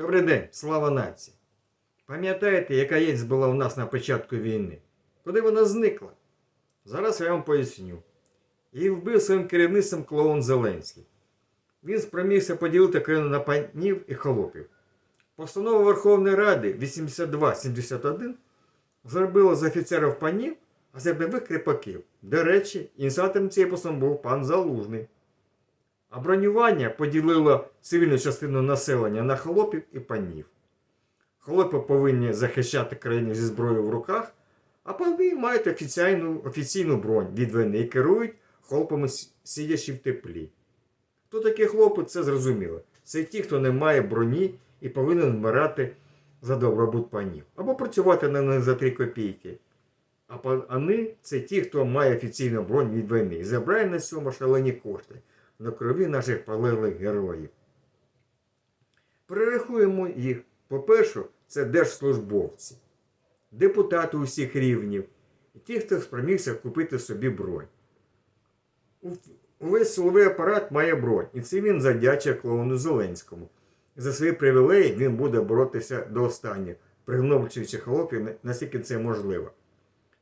Добрий день, слава нації! Пам'ятаєте, яка єсть була у нас на початку війни? Куди вона зникла? Зараз я вам поясню. Її вбив своїм керівництвом клоун Зеленський. Він спромігся поділити країну на панів і холопів. Постанова Верховної Ради 8271 зробила з офіцерів панів, а з рядових кріпаків. До речі, ініціатором цієї постанови був пан Залужний. А бронювання поділило цивільну частину населення на холопів і панів. Холопи повинні захищати країну зі зброєю в руках, а пани мають офіційну, офіційну бронь від війни і керують холопами сидячи в теплі. Хто такі хлопи, це зрозуміло. Це ті, хто не має броні і повинен вмирати за добробут панів. Або працювати на них за 3 копійки. А пани це ті, хто має офіційну бронь від війни і забирає на цьому шалені кошти на крові наших полеглих героїв. Перерахуємо їх. По-перше, це держслужбовці, депутати усіх рівнів і ті, хто спромігся купити собі бронь. Увесь силовий апарат має бронь, і це він задячує клоуну Зеленському. За свої привілеї він буде боротися до останнього, пригнобчуючи хлопів наскільки це можливо.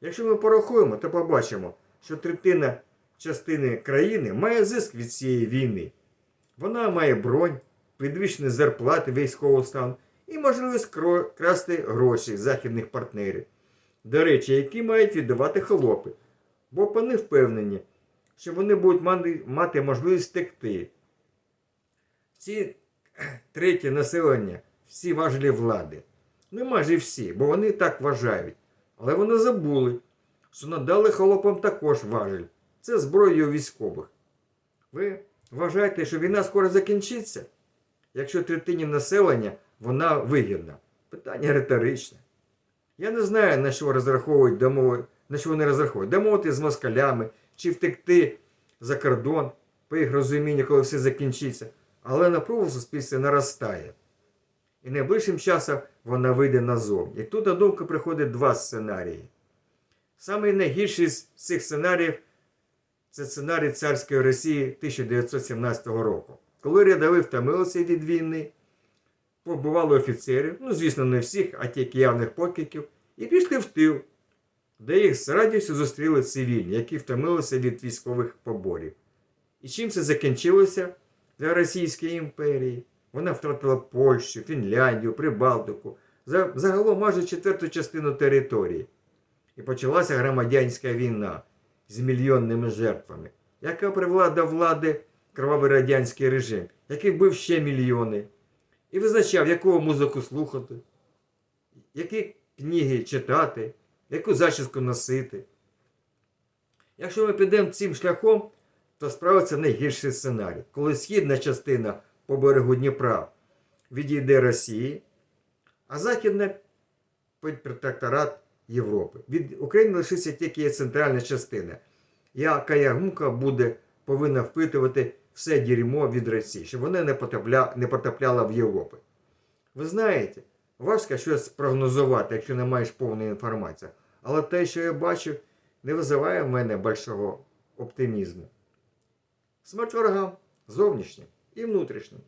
Якщо ми порахуємо, то побачимо, що третина частини країни має зиск від цієї війни. Вона має бронь, підвищені зарплати військового стану і можливість красти гроші західних партнерів. До речі, які мають віддавати холопи, бо пани впевнені, що вони будуть мати- можливість втекти. Ці треті населення всі важелі влади. Ну майже всі, бо вони так вважають. Але вони забули, що надали холопам також важель. Це зброя у військових. Ви вважаєте, що війна скоро закінчиться? Якщо третині населення вона вигідна? Питання риторичне. Я не знаю, на що розраховують домови, на що вони розраховують. Домовити з москалями чи втекти за кордон, по їх розумінню, коли все закінчиться. Але напруга в суспільстві наростає. І найближчим часом вона вийде назовні. І тут на думку приходить два сценарії. Самий найгірший з цих сценаріїв це сценарій царської Росії 1917 року, коли рядові втомилися від війни, побували офіцерів, ну, звісно, не всіх, а тільки явних покидьків, і пішли в тил, де їх з радістю зустріли цивільні, які втомилися від військових поборів. І чим це закінчилося для Російської імперії? Вона втратила Польщу, Фінляндію, Прибалтику, загалом майже четверту частину території. І почалася громадянська війна з мільйонними жертвами, яка привела до влади кровавий радянський режим, який вбив ще мільйони, і визначав, яку музику слухати, які книги читати, яку зачіску носити. Якщо ми підемо цим шляхом, то справиться найгірший сценарій, коли східна частина по берегу Дніпра відійде Росії, а західна під протекторат Європи. Від України лишиться тільки центральна частина, яка ягумка буде повинна впитувати все дерьмо від Росії, щоб вона не, потрапля, не потрапляло в Європу. Ви знаєте, важко щось прогнозувати, якщо не маєш повної інформації. Але те, що я бачу, не визиває в мене большого оптимізму. Смерть ворогам зовнішнім і внутрішнім.